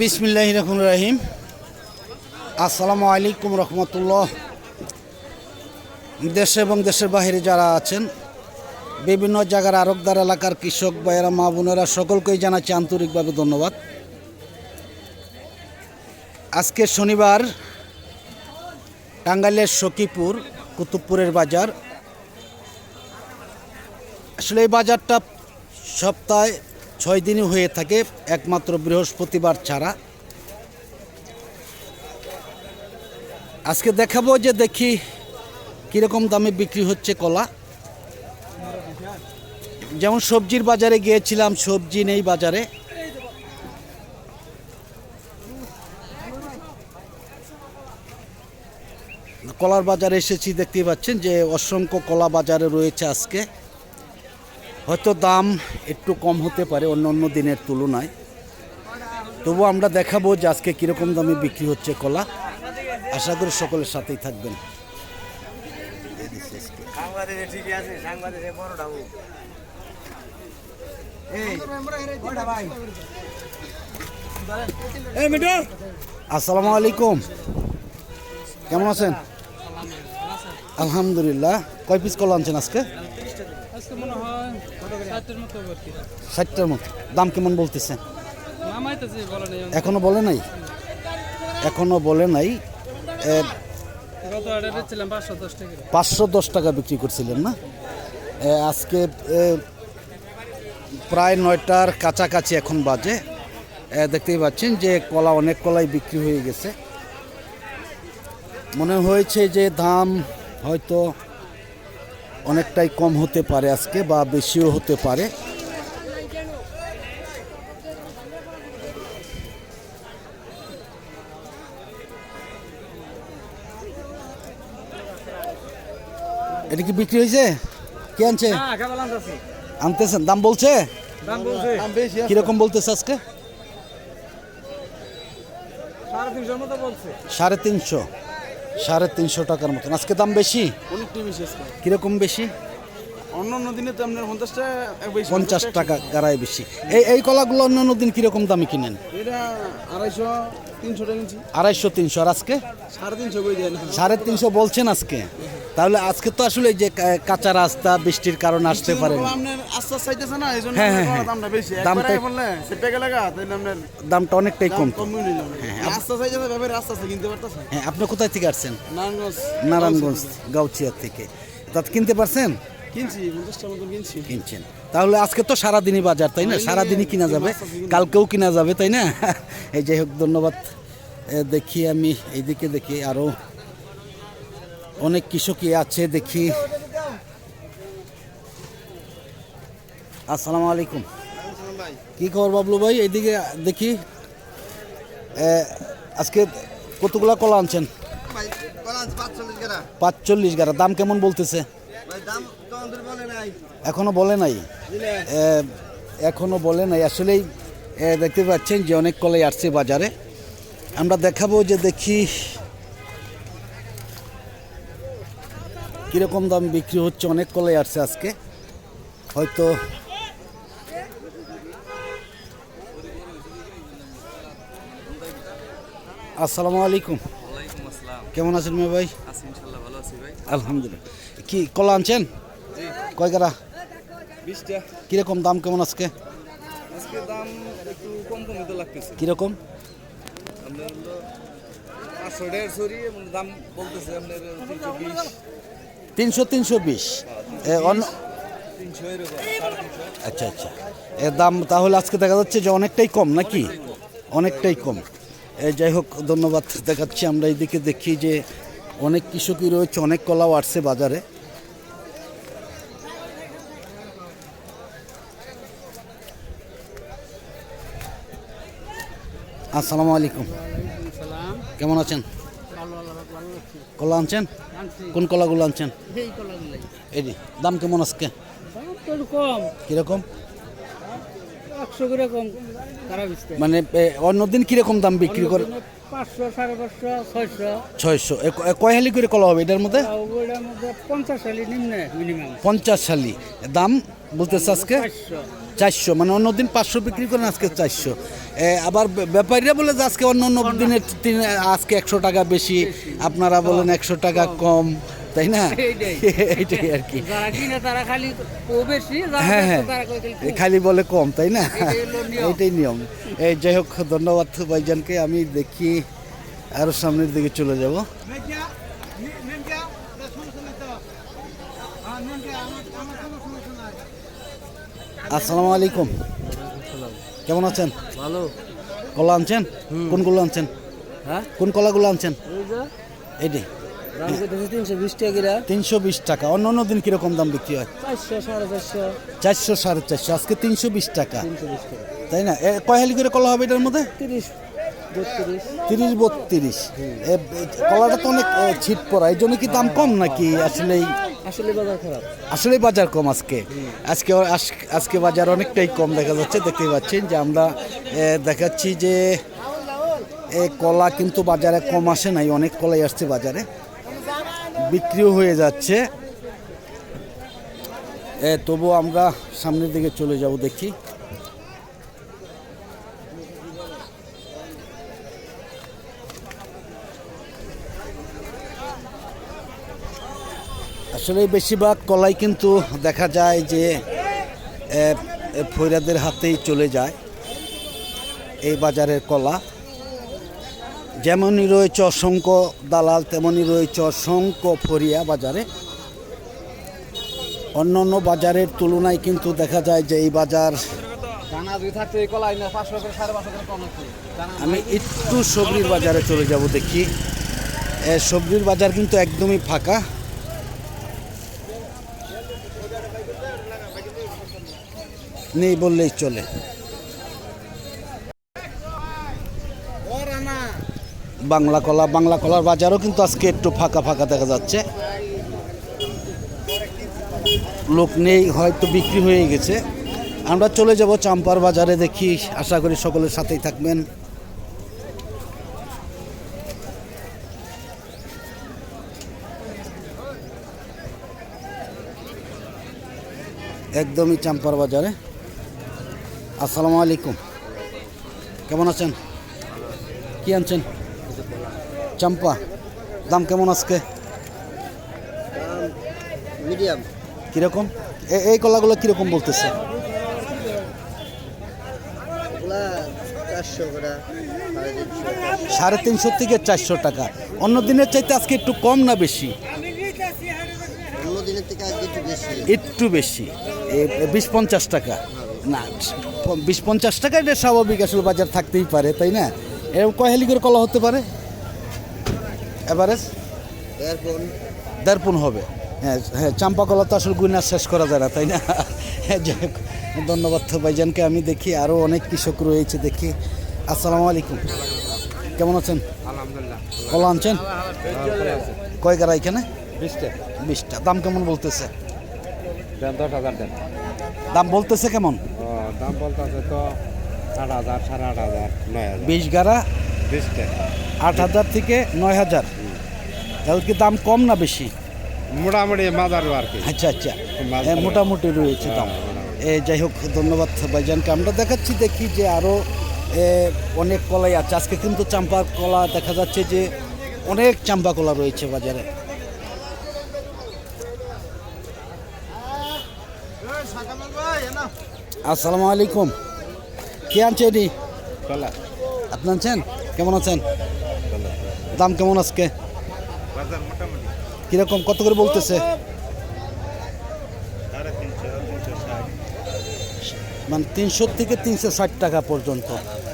বিসমিল্লাহ রহমান রাহিম। আসসালামু আলাইকুম রহমতুল্লাহ। দেশে এবং দেশের বাইরে যারা আছেন, বিভিন্ন জায়গার আরবদার এলাকার কৃষক ভাইয়েরা, মা বোনেরা, সকলকেই জানাচ্ছি আন্তরিকভাবে ধন্যবাদ। আজকে শনিবার, টাঙ্গাইলের সখীপুর, কুতুবপুরের বাজার। আসলে এই বাজারটা সপ্তাহে ছয় দিনই হয়ে থাকে একমাত্র বৃহস্পতিবার ছাড়া। আজকে দেখাবো যে দেখি কীরকম দামে বিক্রি হচ্ছে কলা। যেমন সবজির বাজারে গিয়েছিলাম, সবজি নেই বাজারে। কলার বাজারে এসেছি, দেখতেই পাচ্ছেন যে অসংখ্য কলা বাজারে রয়েছে আজকে। হয়তো দাম একটু কম হতে পারে অন্য অন্য দিনের তুলনায়। তবু আমরা দেখাবো যে আজকে কীরকম দামে বিক্রি হচ্ছে কলা। আশা করি সকলের সাথেই থাকবেন। আসসালামু আলাইকুম। কেমন আছেন? আলহামদুলিল্লাহ। কয় পিস কলা আনছেন আজকে মনে হয় ষাটের মতো ভর্তি ষাটটার মতো দাম কেমন বলতেছেন নামাইতেছি বলে নেই। এখনও বলে নাই? এখনও বলে নাই। পাঁচশো দশ টাকা। বিক্রি করছিলেন না? আজকে প্রায় নয়টার কাছাকাছি এখন বাজে। দেখতেই পাচ্ছেন যে কলা অনেক কলাই বিক্রি হয়ে গেছে। মনে হয়েছে যে দাম হয়তো অনেকটাই কম হতে পারে আজকে বা বেশিও হতে পারে। এটা কি বিক্রি হয়েছে? কে আনছে? হ্যাঁ আনতেছেন? দাম বলছে? দাম বলছে। কীরকম বলতেছে আজকে? সাড়ে তিনশোর মতো বলছে। সাড়ে তিনশো। সাড়ে তিনশো টাকার মতন। আজকে দাম বেশি? অনেকটাই বেশি কীরকম বেশি? অন্য অন্য দিনে তো আপনার পঞ্চাশ টাকা পঞ্চাশ টাকা গাড়ায় বেশি। এই এই কলাগুলো অন্য অন্য দিন কীরকম দামে কিনেন? এটা আড়াইশো তিনশো টাকা আড়াইশো তিনশো। আর আজকে? সাড়ে তিনশো সাড়ে তিনশো বলছেন আজকে? তাহলে আজকে তো আসলে যে কাঁচা রাস্তা বৃষ্টির কারণ আসতে পারে না। হ্যাঁ, হ্যাঁ, হ্যাঁ। দামটা অনেকটাই কম। হ্যাঁ আপনি কোথায় থেকে আসছেন? নারায়ণগঞ্জ। নারায়ণগঞ্জ গাউচিয়া থেকে। তা কিনতে পারছেন? কিনছেন। তাহলে আজকে তো সারাদিনই বাজার তাই না? সারাদিনই কিনা যাবে। কালকেও কিনা যাবে তাই না? এই যাই হোক ধন্যবাদ। দেখি আমি এইদিকে দেখি আরও অনেক কৃষকই আছে দেখি। আসসালামু আলাইকুম। কি খবর বাবলু ভাই? এইদিকে দেখি। আজকে কতগুলা কলা আনছেন? পাঁচচল্লিশ গেরা গাড়া দাম কেমন বলতেছে? দাম নাই। এখনও বলে নাই? এখনও বলে নাই। আসলেই দেখতে পাচ্ছেন যে অনেক কলাই আসছে বাজারে। আমরা দেখাবো যে দেখি কীরকম দাম বিক্রি হচ্ছে? অনেক কলাই আসছে আজকে। হয়তো আসসালামু আলাইকুম। কেমন আছেন মেয়ে ভাই? আলহামদুলিল্লাহ। কি কলা আনছেন? কয় বিশটা। কীরকম দাম কেমন আজকে? কীরকম? দাম বলতেছে আপনার তিনশো তিনশো বিশ। আচ্ছা আচ্ছা। এর দাম তাহলে আজকে দেখা যাচ্ছে যে অনেকটাই কম নাকি? অনেকটাই কম। যাই হোক ধন্যবাদ দেখাচ্ছি। আমরা এইদিকে দেখি যে অনেক কৃষকই রয়েছে অনেক কলাও আসছে বাজারে। আসসালামু আলাইকুম। কেমন আছেন ভালো ভালো ভালো লাগছে কলা আনছেন? আনছি কোন কলাগুলো আনছেন? এই দাম কেমন আজকে? কম কীরকম মানে অন্যদিন কীরকম দাম বিক্রি করে? পাঁচশো সাড়ে পাঁচশো ছয়শো। ছয়শো। কয় হালি করে কলা হবে এটার মধ্যে? পঞ্চাশ সালি নিম্নে পঞ্চাশ দাম বলতেছে আজকে? চারশো মানে অন্য দিন পাঁচশো বিক্রি করেন আজকে চারশো। আবার ব্যাপারীরা বলে যে আজকে অন্য অন্য দিনের আজকে একশো টাকা বেশি আপনারা বলেন একশো টাকা কম তাই না? এইটাই। আর কি। যারা কিনে তারা খালি ও বেশি যারা হ্যাঁ হ্যাঁ। খালি বলে কম তাই না? এটাই নিয়ম। এইটাই নিয়ম। এই যাই হোক ধন্যবাদ ভাইজানকে আমি দেখি আরও সামনের দিকে চলে যাব। আসসালামু আলাইকুম। কেমন আছেন? ভালো। কলা আনছেন? কোনগুলো আনছেন? হ্যাঁ? কোন কলাগুলো আনছেন? এই যে এইটি তিনশো বিশ টাকা অন্য অন্য দিন কীরকম দাম বিক্রি হয়? চারশো সাড়ে চারশো। আজকে তিনশো বিশ টাকা। তাই না? কয় হালি করে কলা হবে এটার মধ্যে? তিরিশ বত্রিশ। তিরিশ বত্রিশ। কলাটা তো অনেক ছিট পড়া এই জন্য কি দাম কম নাকি? আসলেই আসলে বাজার বাজার কম আজকে। আজকে আজকে বাজার অনেকটাই কম দেখা যাচ্ছে, দেখতেই পাচ্ছেন যে আমরা দেখাচ্ছি যে কলা কিন্তু বাজারে কম আসে নাই, অনেক কলাই আসছে বাজারে। বিক্রিও হয়ে যাচ্ছে। তবু আমরা সামনের দিকে চলে যাব দেখি। আসলে বেশিরভাগ কলাই কিন্তু দেখা যায় যে ফৈরাদের হাতেই চলে যায় এই বাজারের কলা। যেমনই রয়েছে অসংখ্য দালাল তেমনই রয়েছে অসংখ্য ফরিয়া বাজারে। অন্য অন্য বাজারের তুলনায় কিন্তু দেখা যায় যে এই বাজার আমি একটু সবজির বাজারে চলে যাব দেখি। সবজির বাজার কিন্তু একদমই ফাঁকা। নেই বললেই চলে। বাংলা কলা, বাংলা কলার বাজারও কিন্তু আজকে একটু ফাঁকা ফাঁকা দেখা যাচ্ছে। লোক নেই, হয়তো বিক্রি হয়ে গেছে। আমরা চলে যাব চাম্পার বাজারে দেখি, আশা করি সকলের সাথেই থাকবেন। একদমই চাম্পার বাজারে। আসসালামু আলাইকুম। কেমন আছেন? কি আনছেন? চাম্পা দাম কেমন আজকে? মিডিয়াম। কীরকম? এই কলাগুলো কীরকম বলতেছে? সাড়ে তিনশো থেকে চারশো টাকা। অন্য দিনের চাইতে আজকে একটু কম না বেশি? একটু বেশি। একটু বেশি। এ বিশ পঞ্চাশ টাকা। না বিশ পঞ্চাশ টাকা এটা স্বাভাবিক আসলে বাজার থাকতেই পারে তাই না? এরকম কয় হেলি করে কলা হতে পারে? এভারেজ দেড়পুন। হবে। হ্যাঁ হ্যাঁ চাম্পা কলা তো আসলে গুইনা শেষ করা যায় না তাই না? হ্যাঁ, যাই হোক ধন্যবাদ তো ভাইজানকে। আমি দেখি আরও অনেক কৃষক রয়েছে দেখি। আসসালামু আলাইকুম। কেমন আছেন? আলহামদুলিল্লাহ। কলা আনছেন? কয় গাড়া এখানে? বিশটা। বিশটা। দাম কেমন বলতেছে? দশ হাজার দাম বলতেছে কেমন? দাম বলতেছে তো আট হাজার সাড়ে আট হাজার নয় হাজার। বিশ গাড়া? বিশটা আট হাজার থেকে নয় হাজার। তাহলে কি দাম কম না বেশি? মোটামুটি মাদার আর কি। আচ্ছা আচ্ছা। মোটামুটি রয়েছে দাম। হ্যাঁ, এ যাই হোক ধন্যবাদ ভাইজানকে। আমরা দেখাচ্ছি দেখি যে আরও অনেক কলাই আছে। আজকে কিন্তু চাম্পা কলা দেখা যাচ্ছে যে অনেক চাম্পা কলা রয়েছে বাজারে। আসসালামু আলাইকুম। কে আনছে এটি? আপনি আনছেন? কেমন আছেন? দাম কেমন আজকে? কীরকম? কত করে বলতেছে? মানে তিনশো থেকে তিনশো ষাট টাকা পর্যন্ত।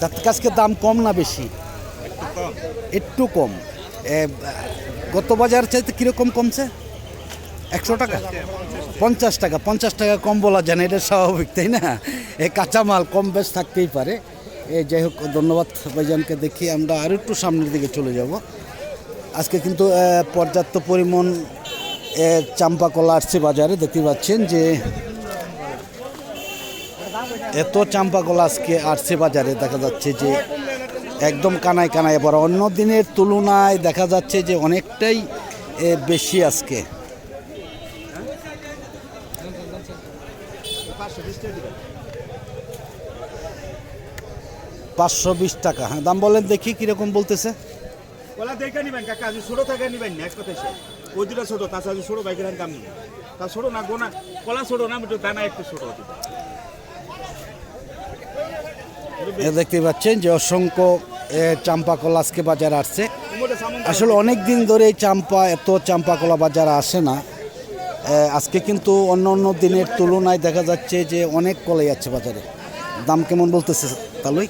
তার থেকে আজকে দাম কম না বেশি? একটু কম। গত বাজার চাইতে কীরকম কমছে? একশো টাকা? পঞ্চাশ টাকা পঞ্চাশ টাকা কম বলা যায় না, এটা স্বাভাবিক, তাই না? এ কাঁচামাল কম বেশ থাকতেই পারে। এ যাই হোক, ধন্যবাদ ভাইজানকে দেখি, আমরা আর একটু সামনের দিকে চলে যাব। আজকে কিন্তু পর্যাপ্ত পরিমাণ চাম্পা কলা আসছে বাজারে, দেখতে পাচ্ছেন যে এত চাম্পা কলা আজকে আসছে বাজারে, দেখা যাচ্ছে যে একদম কানায় কানায় বড় অন্য দিনের তুলনায় দেখা যাচ্ছে যে অনেকটাই বেশি আজকে। পাঁচশো বিশ টাকা। হ্যাঁ দাম বলেন দেখি কীরকম বলতেছে। কলা দেখে নিবেন কাকা আজ ছোটো থেকে নিবেন না এক কথা ওই দুটা ছোটো তাছাড়া আজ ছোটো বাইকের দাম নেই। তা ছোটো না গোনা কলা ছোটো না একটু দানা একটু ছোটো দেখতে পাচ্ছেন যে অসংখ্য চাম্পা কলা আজকে বাজার আসছে। আসলে অনেক দিন ধরে চাম্পা এত চাম্পা কলা বাজার আসে না। আজকে কিন্তু অন্য অন্য দিনের তুলনায় দেখা যাচ্ছে যে অনেক কলাই আছে বাজারে। দাম কেমন বলতেছে তাহলেই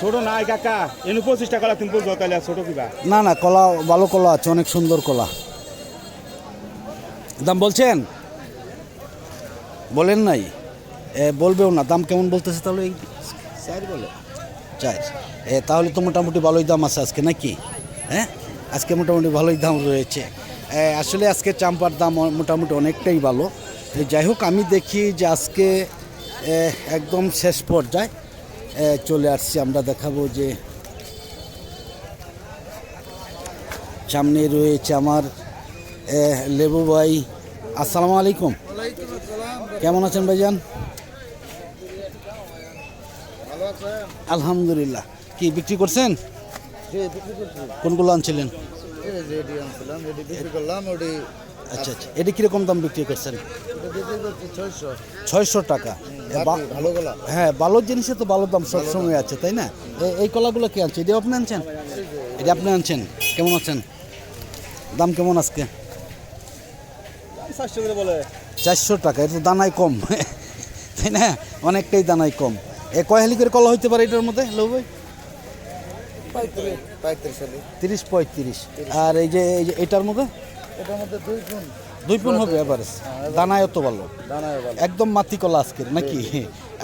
ছোট না কাকা এনু পঁচিশ টাকা তুমি বলছো তাহলে ছোট কিবা? না না কলা ভালো কলা আছে অনেক সুন্দর কলা। দাম বলছেন? বলেন নাই? এ, বলবেও না দাম কেমন বলতেছে তাহলে চার বলে। চার। তাহলে তো মোটামুটি ভালোই দাম আছে আজকে নাকি? হ্যাঁ? আজকে মোটামুটি ভালোই দাম রয়েছে। আসলে আজকে চাম্পার দাম মোটামুটি অনেকটাই ভালো। যাই হোক আমি দেখি যে আজকে একদম শেষ পর্যায়ে। চলে আসছি আমরা দেখাবো যে সামনে রয়েছে আমার লেবু ভাই। আসসালামু আলাইকুম। কেমন আছেন ভাইজান? আলহামদুলিল্লাহ। কি বিক্রি করছেন? কোনগুলো আনছিলেন? রেডি আনছিলাম রেডি বিক্রি করলাম ওটি আচ্ছা আচ্ছা। এটা কীরকম দাম বিক্রি করছেন? ছয়শো। টাকা। ভালো হ্যাঁ ভালো জিনিসে তো ভালো দাম সবসময় আছে তাই না? এই কলাগুলো কি আনছে? এটা আপনি আনছেন? এটা আপনি আনছেন? কেমন আছেন? দাম কেমন আজকে? চারশো বলে। চারশো টাকা এটা তো দানাই কম। তাই না? অনেকটাই দানাই কম। এ কয় হালি করে কলা হইতে পারে এটার মধ্যে লো ভাই পঁয়ত্রিশ পঁয়ত্রিশ সালে তিরিশ পঁয়ত্রিশ। আর এই যে এই যে এটার মধ্যে এটার মধ্যে দুই গুণ। দুই পুন হবে এভারেজ দানায় অত ভালো। একদম মাটি কলা আজকের নাকি?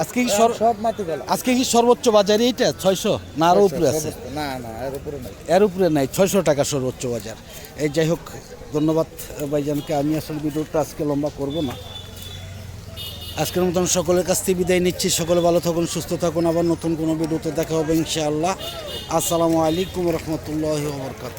আজকে কি সব মাটি গলা আজকে কি সর্বোচ্চ বাজারে এইটা ছয়শো? না আরও উপরে আছে? না না এর উপরে নাই। এর উপরে নাই ছয়শো টাকা সর্বোচ্চ বাজার। এই যাই হোক ধন্যবাদ ভাইজানকে। আমি আসলে ভিডিওটা আজকে লম্বা করব না। আজকের মতন সকলের কাছ থেকে বিদায় নিচ্ছি। সকলে ভালো থাকুন, সুস্থ থাকুন। আবার নতুন কোনো ভিডিওতে দেখা হবে ইনশাআল্লাহ। আসসালামু আলাইকুম রহমতুল্লাহ বরকাত